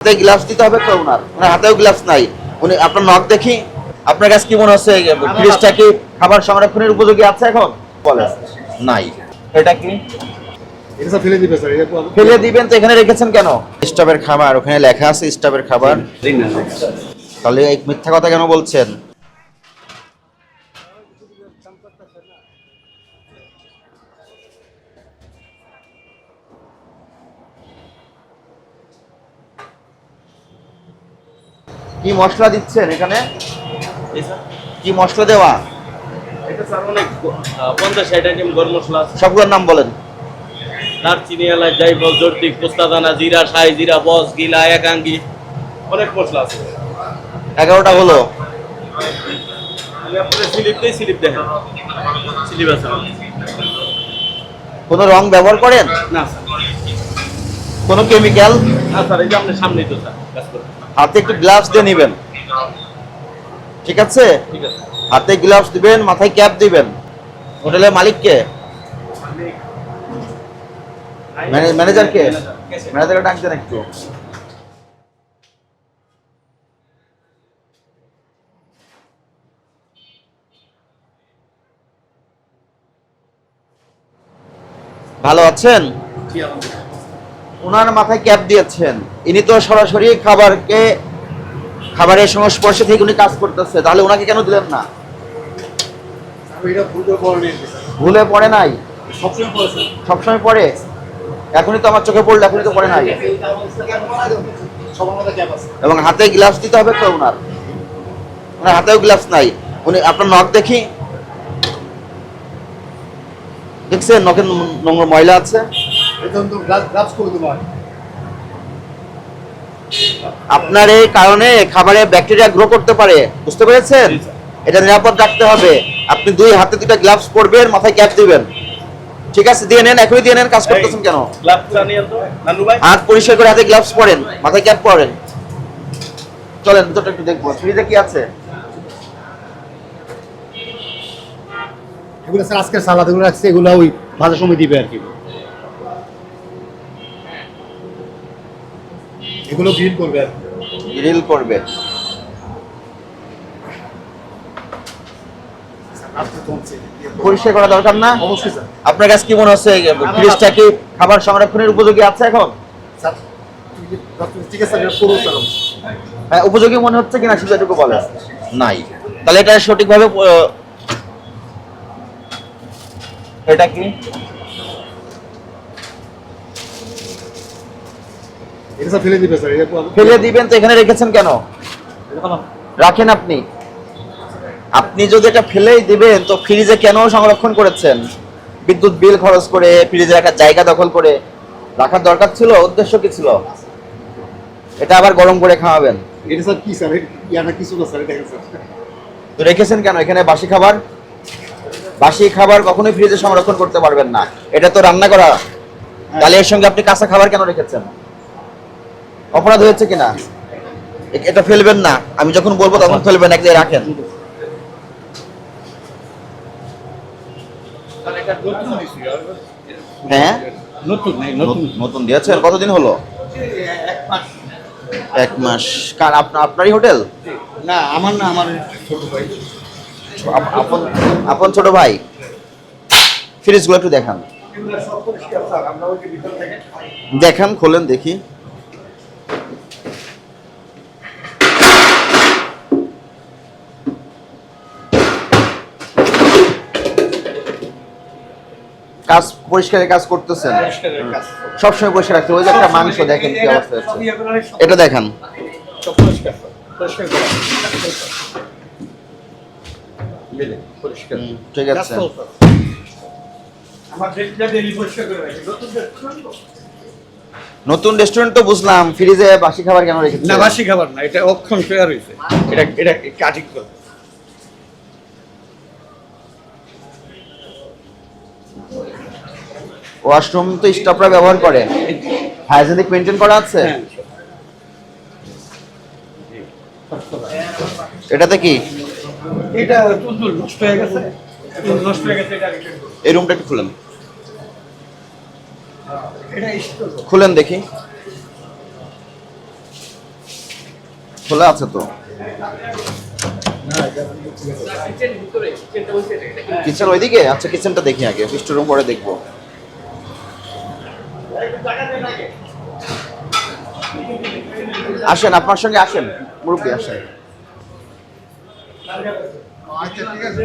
হাতে গ্লাভস দিতে হবে তো ওনার। ওনার হাতেও গ্লাভস নাই। উনি আপনার নখ দেখি। আপনার কাছে কি মনে হচ্ছে ফ্রিজটা কি খাবার সংরক্ষণের উপযোগী আছে এখন? বলে নাই। এটা কি? ফেলে দিবে স্যার এটা পুরো- ফেলে দিবেন তো এখানে রেখেছেন কেন? স্টাফের খাবার ওখানে লেখা আছে স্টাফের খাবার। তাহলে মিথ্যা কথা কেন বলছেন? কি মশলা দিচ্ছেন এখানে? কি মশলা দেওয়া? এটা স্যার অনেক আহ, পঞ্চাশ ষাট আইটেম গরম মশলা সবগুলোর নাম বলেন। দারচিনি এলাচ জাইফল জর্দিক পোস্তাদানা জিরা জিরা বস গিলা একাঙ্গি অনেক মশলা আছে। এগারোটা হলো। কোনো রং ব্যবহার করেন? না কোনো কেমিক্যাল না স্যার এই যে আপনার সামনেই তো স্যার কাজ হাতে একটু গ্লাভস দিয়ে নেবেন। ঠিক আছে? হাতে গ্লাভস দিবেন মাথায় ক্যাপ দিবেন। হোটেলের মালিককে? ম্যানে- ম্যানেজারকে ম্যানেজারকে ডাক দেন একটু। ভালো আছেন? ওনার মাথায় ক্যাপ দিয়েছেন। ইনি তো সরাসরি খাবারকে, খাবারের সংস্পর্শে থেকে উনি কাজ করতেছে। তাহলে ওনাকে কেন দিলেন না? ভুল পড়ে নাই? সবসময় পড়ে। এখনই তো আমার চোখে পড়ল, এখনই তো পড়ে নাই। এবং হাতে গ্লাভস দিতে হবে তো ওনার। ওনার হাতেও গ্লাভস নাই। উনি আপনার নখ দেখি? দেখছেন? নখের নোংরা ময়লা আছে। আপনার এই কারণে খাবারে ব্যাকটেরিয়া গ্রো করতে পারে। বুঝতে পেরেছেন? এটা নিরাপদ রাখতে হবে। আপনি দুই হাতে দুটা গ্লাভস পরবেন মাথায় ক্যাপ দিবেন। ঠিক আছে দিয়ে নেন এখনই দিয়ে নেন কাজ করতেছেন কেন? হাত পরিষ্কার করে হাতে গ্লাভস পরেন মাথায় ক্যাপ পরেন। চলেন ভিতরটা একটু দেখব। ফ্রিজে কি আছে? এগুলো স্যার আজকের সালাদ এগুলো রাখছে এগুলো ওই ভাজার সময় দিবে আর কি। এগুলো গ্রিল করবে আর গ্রিল করবে। পরিষ্কার করা দরকার না? অবশ্যই স্যার। আপনার কাছে কি মনে হচ্ছে ফ্রিজটা কি খাবার সংরক্ষণের উপযোগী আছে এখন? ঠিক আছে স্যার এটা পুরো স্যার। হ্যাঁ, উপযোগী মনে হচ্ছে কিনা এটুকু বলে নাই। তাহলে এটা সঠিকভাবে এটা কি? ফেলে দিবেন তো এখানে রেখেছেন কেন? রাখেন আপনি। আপনি যদি এটা ফেলেই দিবেন তো ফ্রিজে কেন সংরক্ষণ করেছেন? বিদ্যুৎ বিল খরচ করে ফ্রিজে রাখার জায়গা দখল করে। রাখার দরকার ছিল উদ্দেশ্য কি ছিল? এটা আবার গরম করে খাওয়াবেন। এটা স্যার কি স্যার? কিছু না স্যার? দেখেন স্যার। তো রেখেছেন কেন? এখানে বাসি খাবার? বাসি খাবার কখনোই ফ্রিজে সংরক্ষণ করতে পারবেন না। এটা তো রান্না করা। তাহলে এর সঙ্গে আপনি কাঁচা খাবার কেন রেখেছেন? অপরাধ হয়েছে কিনা? এটা ফেলবেন না। আমি যখন বলব তখন ফেলবেন এক জায়গায় রাখেন। হ্যাঁ? নতুন দিয়েছেন? কতদিন হলো? এক মাস। কার আপনারই হোটেল? না আমার না আমার ছোট ভাই। আপন আপন ছোট ভাই। ফ্রিজগুলো একটু দেখান। দেখান খোলেন দেখি। কাজ পরিষ্কারের কাজ করতেছেন? সবসময় পরিষ্কার রাখতে ওই যে একটা মাংস দেখেন কি অবস্থা এটা দেখান। ঠিক আছে। নতুন রেস্টুরেন্ট তো? বুঝলাম। ফ্রিজে বাসি খাবার কেন রেখেছে না বাসি খাবার না এটা অক্ষণ শেয়ার হয়েছে। এটা এটা কাটিং করবে ওয়াশরুম তো স্টাফরা ব্যবহার করে। হাইজেনিক মেনটেন করা আছে? হ্যাঁ এটাতে কি? এটা তুলতুল নষ্ট হয়ে গেছে। নষ্ট হয়ে গেছে এটা এই রুমটা একটু খুলেন। এটা খুলেন দেখি। খোলা আছে তো? কিচেন ওইদিকে? আচ্ছা কিচেনটা দেখি আগে। ফিস্ট রুম পরে দেখব। আসেন আপনার সঙ্গে আসেন। মুরব্বী আসেন। আচ্ছা ঠিক আছে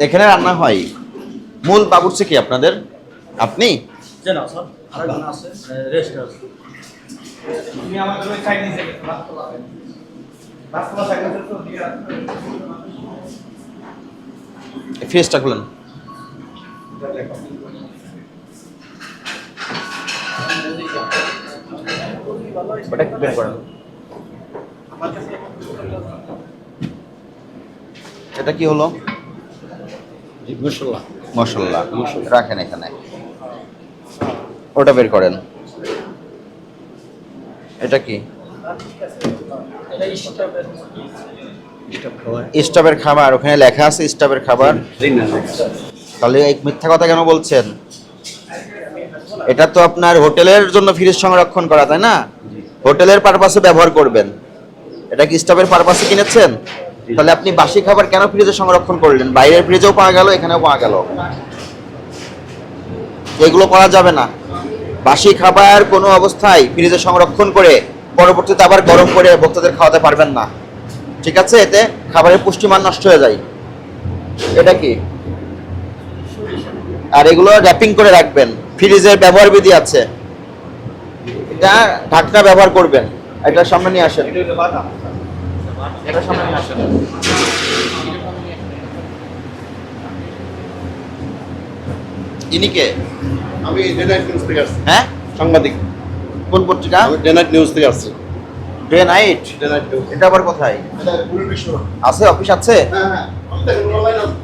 এখানে রান্না হয়। মূল বাবুর্চি কি আপনাদের? আপনি? ফ্রিজটা খুলেন। ওটা বের করেন এটা কি হলো? মশলা। মশলা। রাখেন এখানে। ওটা বের করেন। এটা কি? স্টাফের খাবার ওখানে লেখা আছে স্টাফের খাবার। তাহলে এই মিথ্যা কথা কেন বলছেন? এটা তো আপনার হোটেলের জন্য ফ্রিজ সংরক্ষণ করা তাই না? হোটেলের পারপাসে ব্যবহার করবেন। এটা কি স্টাফের পারপাসে কিনেছেন? তাহলে আপনি বাসি খাবার কেন ফ্রিজে সংরক্ষণ করলেন? বাইরের ফ্রিজেও পাওয়া গেল এখানেও পাওয়া গেল। এগুলো করা যাবে না। বাসি খাবার কোনো অবস্থায় ফ্রিজে সংরক্ষণ করে পরবর্তীতে আবার গরম করে ভক্তদের খাওয়াতে পারবেন না। ঠিক আছে? এতে খাবারের পুষ্টিমান নষ্ট হয়ে যায়। এটা কি? আর এগুলো র্যাপিং করে রাখবেন। ফ্রিজের ব্যবহার বিধি আছে। এটা ঢাকনা ব্যবহার করবেন। এটা সামনে নিয়ে আসেন। এটা সামনে নিয়ে আসেন। ইনি কে আমি ডেনাইট নিউজ থেকে আসছি। হ্যাঁ? সাংবাদিক। কোন পত্রিকা? ডেনাইট নিউজ থেকে আসছি। ডে নাইট এটা আবার কোথায়? আছে অফিস আছে? হ্যাঁ হ্যাঁ আমি তো এখন অনলাইন আছি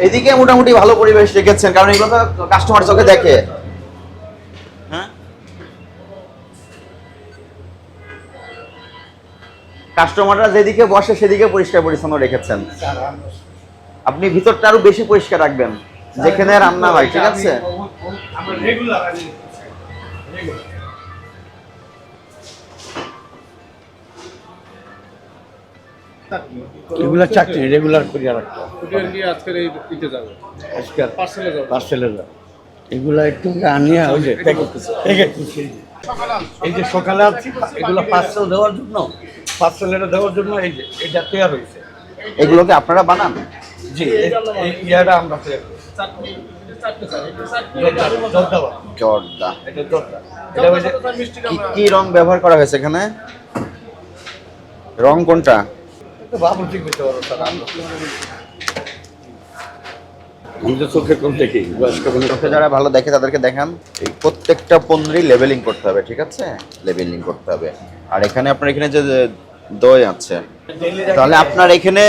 এদিকে মোটামুটি ভালো পরিবেশ রেখেছেন কারণ এগুলো তো কাস্টমার চোখে দেখে। হ্যাঁ? কাস্টমাররা যেদিকে বসে সেদিকে পরিষ্কার পরিচ্ছন্ন রেখেছেন। আপনি ভিতরটা আরও বেশি পরিষ্কার রাখবেন যেখানে রান্না হয় ঠিক আছে? এগুলা চাকরি রেগুলার করিয়া রাখতে আজকের এই ইতে যাবে। আজকাল পার্সেলে যাবে। পার্সেলে এগুলা একটু আনিয়া ওই যে প্যাকেট এই যে সকালে আনছি এগুলো পার্সেল দেওয়ার জন্য পার্সেল এটা দেওয়ার জন্য এই যে এটা তৈরি হয়েছে এগুলোকে আপনারা বানান? জি ইয়াটা আমরা তৈরি জর্দা, কি রং ব্যবহার করা হয়েছে এখানে? রং কোনটা? ঠিক হইতে পারো স্যার আমরা। আমি কম দেখি চোখে যারা ভালো দেখে তাদেরকে দেখান এই প্রত্যেকটা পণ্যেরই লেবেলিং করতে হবে ঠিক আছে? লেবেলিং করতে হবে। আর এখানে আপনার এখানে যে দই আছে তাহলে আপনার এখানে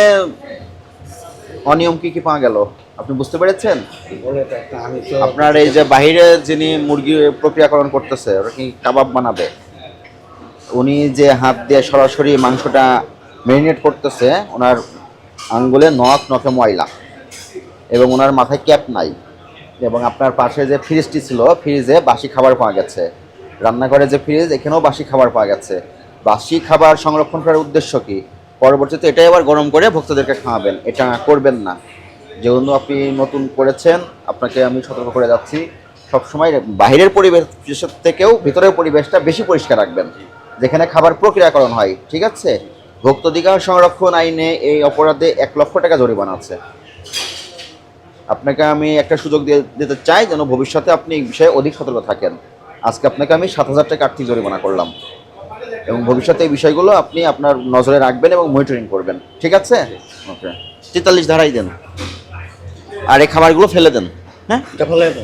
অনিয়ম কি কি পাওয়া গেল? আপনি বুঝতে পেরেছেন? আপনার এই যে বাইরে যিনি মুরগি প্রক্রিয়াকরণ করতেছে ওরা কি কাবাব বানাবে? উনি যে হাত দিয়ে সরাসরি মাংসটা ম্যারিনেট করতেছে, ওনার আঙ্গুলে নখ নখে ময়লা এবং ওনার মাথায় ক্যাপ নাই এবং আপনার পাশে যে ফ্রিজটি ছিল, ফ্রিজে বাসি খাবার পাওয়া গেছে। রান্নাঘরে যে ফ্রিজ, এখানেও বাসি খাবার পাওয়া গেছে। বাসি খাবার সংরক্ষণ করার উদ্দেশ্য কি? পরবর্তীতে এটাই আবার গরম করে ভক্তদেরকে খাওয়াবেন। এটা করবেন না। যেহেতু আপনি নতুন করেছেন, আপনাকে আমি সতর্ক করে যাচ্ছি। সবসময় বাইরের পরিবেশের থেকেও ভিতরের পরিবেশটা বেশি পরিষ্কার রাখবেন। যেখানে খাবার প্রক্রিয়াকরণ হয়, ঠিক আছে? ভোক্তাধিকার সংরক্ষণ আইনে এই অপরাধে এক লক্ষ টাকা জরিমানা আছে। আপনাকে আমি একটা সুযোগ দিয়ে দিতে চাই যেন ভবিষ্যতে আপনি এই বিষয়ে অধিক সতর্ক থাকেন। আজকে আপনাকে আমি সাত হাজার টাকা আর্থিক জরিমানা করলাম। এবং ভবিষ্যতে এই বিষয়গুলো আপনি আপনার নজরে রাখবেন এবং মনিটরিং করবেন। ঠিক আছে? ওকে। তেতাল্লিশ ধারাই দেন। আর এই খাবারগুলো ফেলে দেন। হ্যাঁ? এটা ফলে তো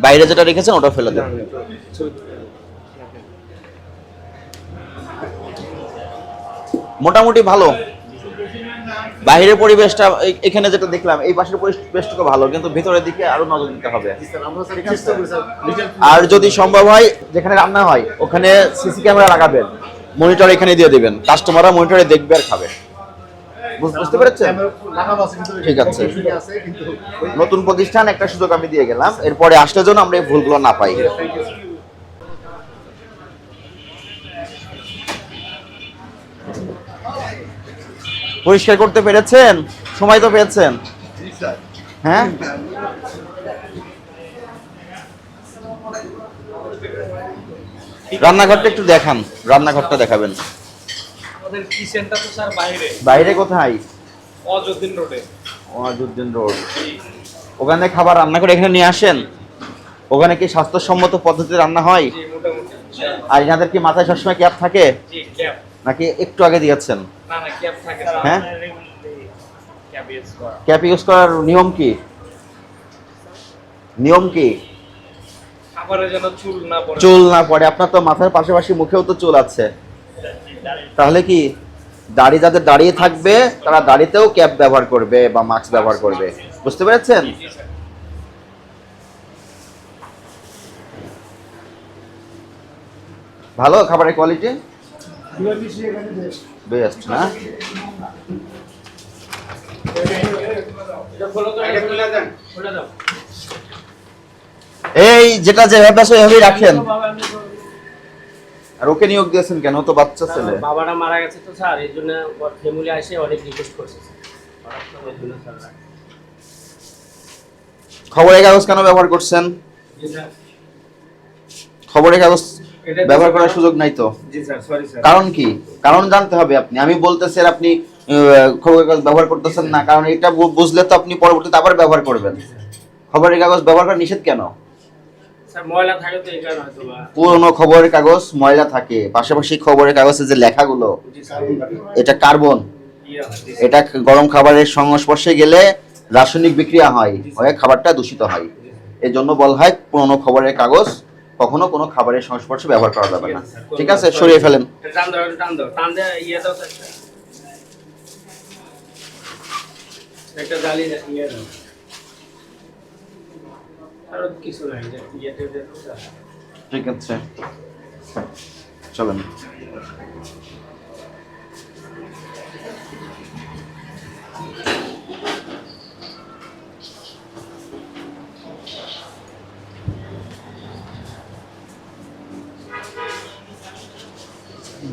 বাইরে যেটা রেখেছেন ওটা ফেলে দেন। মোটামুটি ভালো। বাইরের পরিবেশটা এখানে যেটা দেখলাম এই পাশের পরিবেশটুকু ভালো কিন্তু ভিতরের দিকে আরও নজর দিতে হবে। আর যদি সম্ভব হয় যেখানে রান্না হয় ওখানে সিসি ক্যামেরা লাগাবেন। মনিটর এখানে দিয়ে দিবেন। কাস্টমাররা মনিটরে দেখবে আর খাবে। বুঝতে পেরেছেন? ঠিক আছে। কিন্তু নতুন প্রতিষ্ঠান একটা সুযোগ আমি দিয়ে গেলাম। এরপরে আসলে যেন আমরা এই ভুলগুলো না পাই। পরিষ্কার করতে পেরেছেন? সময় তো পেয়েছেন। হ্যাঁ? রান্নাঘরটা একটু দেখান। রান্নাঘরটা দেখাবেন। কিচেনটা তো স্যার বাইরে। বাইরে কোথায়? অযোধ্যিন রোডে। ওখানে খাবার রান্না করে এখানে নিয়ে আসেন? ওখানে কি স্বাস্থ্যসম্মত পদ্ধতিতে রান্না হয়? আর এনাদের কি মাথায় সবসময় ক্যাপ থাকে? নাকি একটু আগে দিয়েছেন? না না ক্যাব থাকে হ্যাঁ? ক্যাপ ইউজ করার নিয়ম কি? নিয়ম কি? চুল না পড়ে। চুল না পড়ে আপনার তো মাথার পাশাপাশি মুখেও তো চুল আছে। তাহলে কি দাড়ি যাদের দাঁড়িয়ে থাকবে তারা দাড়িতেও ক্যাপ ব্যবহার করবে বা মাস্ক ব্যবহার করবে? বুঝতে পেরেছেন? ভালো খাবারের কোয়ালিটি? বেস্ট না এই যেটা যেভাবে আছে ওইভাবেই রাখেন। আর ওকে নিয়োগ দিয়েছেন কেন? তো বাচ্চা ছেলে। বাবারা মারা গেছে তো স্যার এই জন্য ওর ফ্যামিলি আসে অনেক রিকোয়েস্ট করছে। খবরের কাগজ কেন ব্যবহার করছেন? খবরের কাগজ ব্যবহার করার সুযোগ নাই তো? কারণ কি? কারণ জানতে হবে আপনি। আমি বলতেছি আপনি খবরের কাগজ ব্যবহার করতেছেন না। কারণ এটা বুঝলে তো আপনি পরবর্তীতে আবার ব্যবহার করবেন। খবরের কাগজ ব্যবহার করা নিষেধ কেন? পুরনো খবরের কাগজ ময়লা থাকে। পাশাপাশি খবরের কাগজে যে লেখাগুলো এটা কার্বন। এটা গরম খাবারের সংস্পর্শে গেলে রাসায়নিক বিক্রিয়া হয়। হয়ে খাবারটা দূষিত হয়। এই জন্য বলা হয় পুরনো খবরের কাগজ কখনো কোনো খাবারের সংস্পর্শে ব্যবহার করা যাবে না। ঠিক আছে সরিয়ে ফেলেন। ঠিক আছে। দাও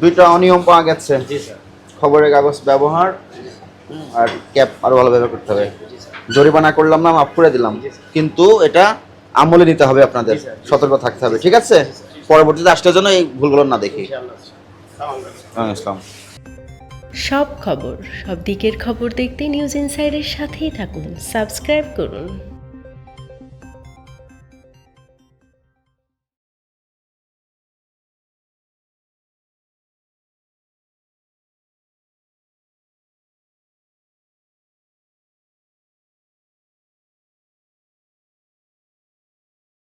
দুইটা অনিয়ম পাওয়া গেছে। খবরের কাগজ ব্যবহার আর ক্যাপ আরও ভালো ব্যবহার করতে হবে। জরিমানা করলাম না মাফ করে দিলাম। কিন্তু এটা আমলে নিতে হবে আপনাদের। সতর্ক থাকতে হবে ঠিক আছে? পরবর্তীতে আসলে যেন এই ভুলগুলো না দেখি। সব খবর সব দিকের খবর দেখতে নিউজ ইনসাইডের সাথেই থাকুন। সাবস্ক্রাইব করুন।